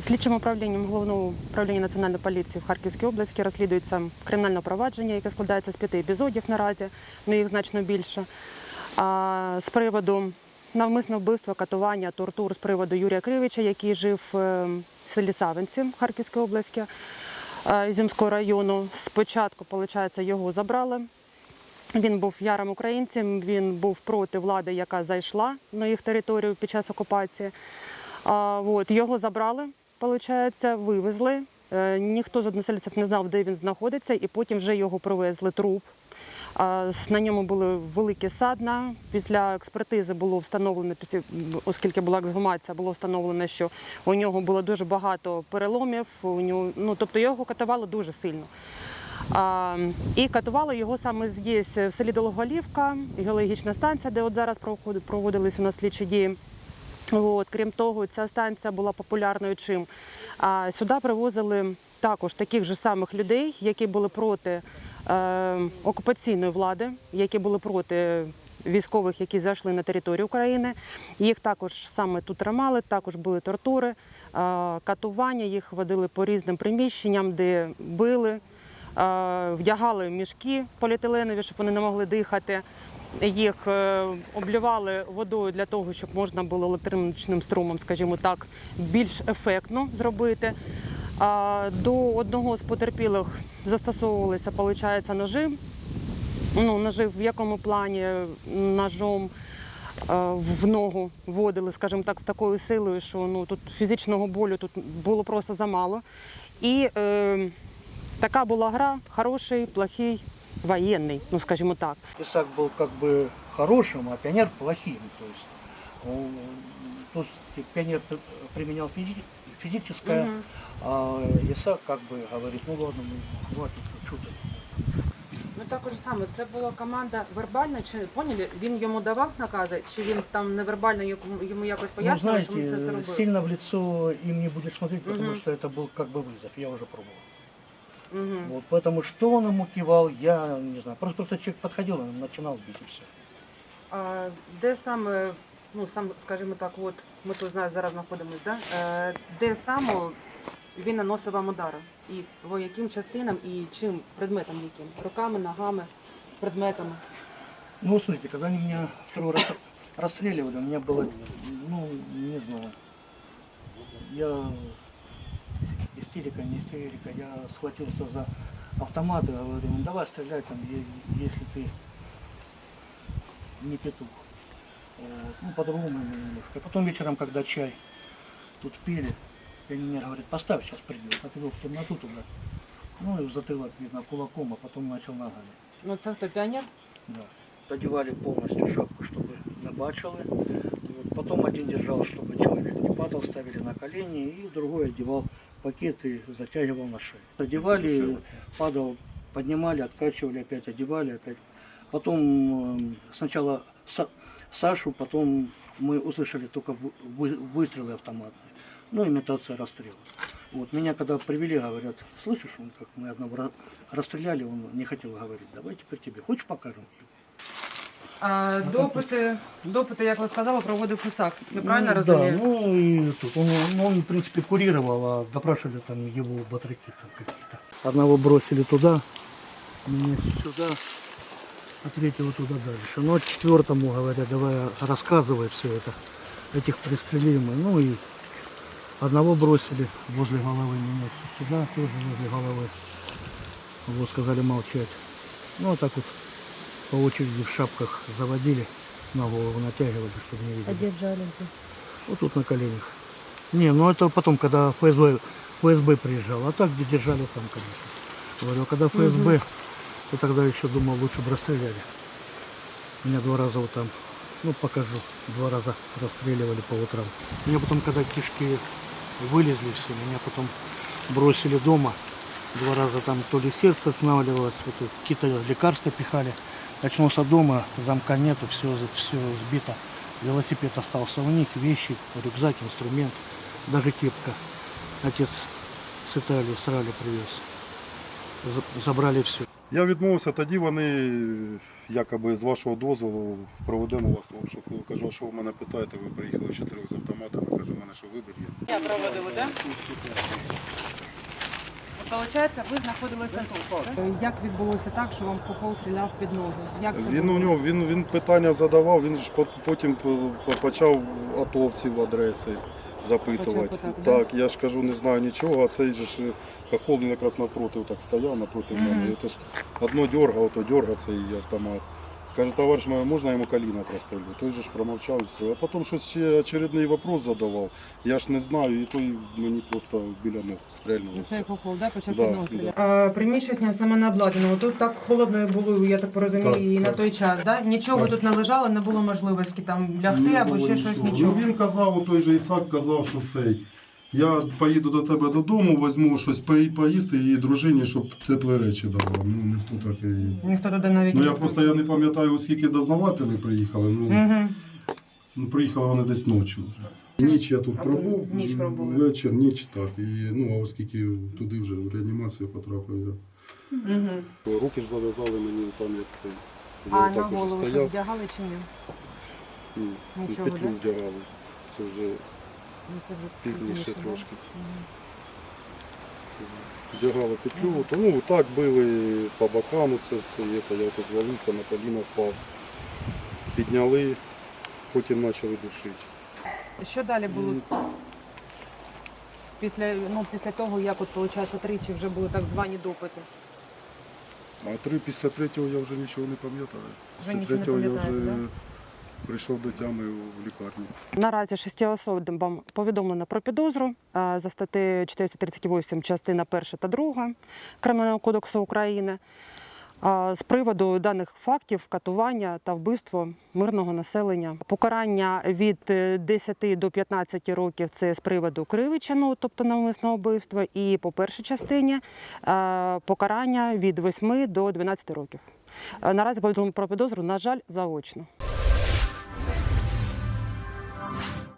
Слідчим управлінням головного управління національної поліції в Харківській області розслідується кримінальне провадження, яке складається з п'яти епізодів наразі, ну їх значно більше. А, з приводу навмисного вбивства, катування, тортур з приводу Юрія Кривича, який жив е, в селі Савинці Харківської області е, Ізюмського району. Спочатку, виходить, його забрали. Він був ярим українцем, він був проти влади, яка зайшла на їх територію під час окупації. Його забрали, виходить, вивезли. Е, ніхто з односельців не знав, де він знаходиться, і потім вже його привезли труп. На ньому були великі садна. Після експертизи було встановлено, оскільки була ексгумація, було встановлено, що у нього було дуже багато переломів. У нього, ну, тобто його катували дуже сильно. А, і катували його саме здесь, в селі Дологолівка, геологічна станція, де от зараз проводились у нас слідчі дії. От, крім того, ця станція була популярною чим. А сюди привозили також таких же самих людей, які були проти е, окупаційної влади, які були проти військових, які зайшли на територію України. Їх також саме тут тримали, також були тортури, е, катування, їх водили по різним приміщенням, де били, е, вдягали мішки поліетиленові, щоб вони не могли дихати. Їх е, облювали водою для того, щоб можна було електричним струмом, скажімо так, більш ефектно зробити. До одного з потерпілих застосовувалися, виходить, ножи. Ну, ножи в якому плані ножом е, в ногу вводили, скажімо так, з такою силою, що ну, тут фізичного болю тут було просто замало. І е, така була гра хороший, плохий, воєнний, ну скажімо так. Исаак был как бы хорошим, а пионер плохим. То есть, он, тут пионер при- применял физи- физическое, Мгм. а Исаак как бы говорит, ну ладно, ну хватит, что ты. Ну також саме це була команда вербальна, чи поняли? Він йому давав накази, чи він там невербально йому, йому якось Ну, пояснював, що він це знаете, зробив? сильно в лицо им не будешь смотреть, потому Мгм. что это был как бы вызов, я уже пробовал. Мгм. Вот, поэтому что он ему кивал, я не знаю. Просто, просто человек подходил, он начинал бить и все. А де саме, ну сам, скажімо так, от ми тут зараз зараз знаходимося, да? Е, де саме він наносив вам удари? І по яким частинам і чим предметом яким? Руками, ногами, предметами. Ну, смотрите, когда они меня второй раз расстреливали, у меня было, ну, не знаю, я истерика, не истерика, я схватился за автомат и говорю, ну давай стреляй там, если ты не петух. Вот. Ну, по-другому немножко. Потом вечером, когда чай тут пили, пионер говорит, поставь, сейчас придет. Отвел в темноту туда. Ну и в затылок, видно, кулаком, а потом начал ногами. Ну це хто піонер? Да. Одевали полностью шапку, чтобы набачили. Вот. Потом один держал, чтобы человек не падал, ставили на колени, и другой одевал пакет и затягивал на шею. Одевали, падал, поднимали, откачивали, опять одевали, опять. Потом э, сначала Са- Сашу, потом мы услышали только вы- вы- выстрелы автоматные. Ну, имитация расстрела. Вот меня когда привели, говорят, слышишь, он как мы одного ра- расстреляли, он не хотел говорить, давай теперь тебе, хочешь покажем? А, допити, допити, як ви сказали, проводив Ісак. Я правильно ну, розумію? Да, ну и тут он, ну, он, в принципе, курировал, а допрашивали там его батраки там какие-то. Одного бросили туда, меня сюда, а третьего туда дальше. Ну, а четвертому говорят, давай рассказывай все это. Этих пристрелили мы. Ну и одного бросили возле головы меня сюда, тоже возле головы. Вот сказали молчать. Ну, вот так вот по очереди в шапках заводили, на голову натягивали, чтобы не видели. Одержали. Вот тут на коленях. Не, ну это потом, когда ФСБ, ФСБ приезжал. А так, где держали там, конечно. Говорю, а когда ФСБ, я тогда еще думал, лучше бы расстреляли. Меня два раза вот там, ну покажу, два раза расстреливали по утрам. Меня потом, когда кишки вылезли все, меня потом бросили дома. Два раза там то ли сердце останавливалось, вот какие-то лекарства пихали. Очнулся дома, замка нету, все, все сбито. Велосипед остался у них, вещи, рюкзак, инструмент, даже кепка. Отец с Италии с Рали привез. Забрали все. Я відмовився, тоді вони якоби з вашого дозволу проведемо вас обшук. Кажу, що ви мене питаєте, ви приїхали в чотирьох з автоматами, кажу, у мене що вибір є. Я проводили, так? Получається, ви знаходилися тут. Як відбулося так, що вам Попов стріляв під ноги? Як це Він було? у нього він, він питання задавав, він ж по- потім по- по- почав атовців адреси запитувати. Почав питати, да? так, я ж кажу, не знаю нічого, а цей же ж хохол він якраз напроти так стояв, напроти мене. Я то ж одно дергав, ото дергав цей автомат. Каже, товариш моє, можна йому коліна прострелю? Той же ж промовчав і все. А потім щось ще очередний вопрос задавав. Я ж не знаю, і той мені просто біля ног стрельнув. і Цей все. попол, да, почав Да, да. А, приміщення саме не обладнано. Тут так холодно було, я так порозумію, Так, і на так. той час, да? Нічого Так. тут не лежало, не було можливості там лягти Не або було ще щось нічого. нічого. Ну, він казав, той же Ісак казав, що цей. Я поїду до тебе додому, візьму щось пої- поїсти і дружині, щоб теплі речі давав. Ну ніхто такий. Ніхто туди навіть Ну я просто я не пам'ятаю, скільки дознавателі приїхали. Ну, Угу. ну приїхали вони десь ночі вже. Ніч я тут А пробув, ніч пробули. вечір, ніч так. І ну, а оскільки туди вже в реанімацію потрапив я. Угу. Руки ж зав'язали мені там, як це. А на голову щось вдягали чи ні? ні, Нічого, петлю да? вдягали. Це вже пізніше пізніше, трошки. Мгм. Вдягали петлю, то ну так били по бокам це все, і це, я звалився, на коліна впав. Підняли, потім почали душити. Що далі було? Після, ну, після того, як от, виходить, тричі вже були так звані допити. А три після третього я вже нічого не пам'ятаю. Вже Після нічого не третього я вже пам'ятаєте, прийшов до тями в лікарню. Наразі шести особам повідомлено про підозру е, за статтею 438 частина 1 та 2 Кримінального кодексу України е, з приводу даних фактів катування та вбивство мирного населення. Покарання від е, 10 до 15 років це з приводу кривичину, тобто навмисного вбивства, і по першій частині е, покарання від 8 до 12 років. Е, Наразі повідомлено про підозру, на жаль, заочно.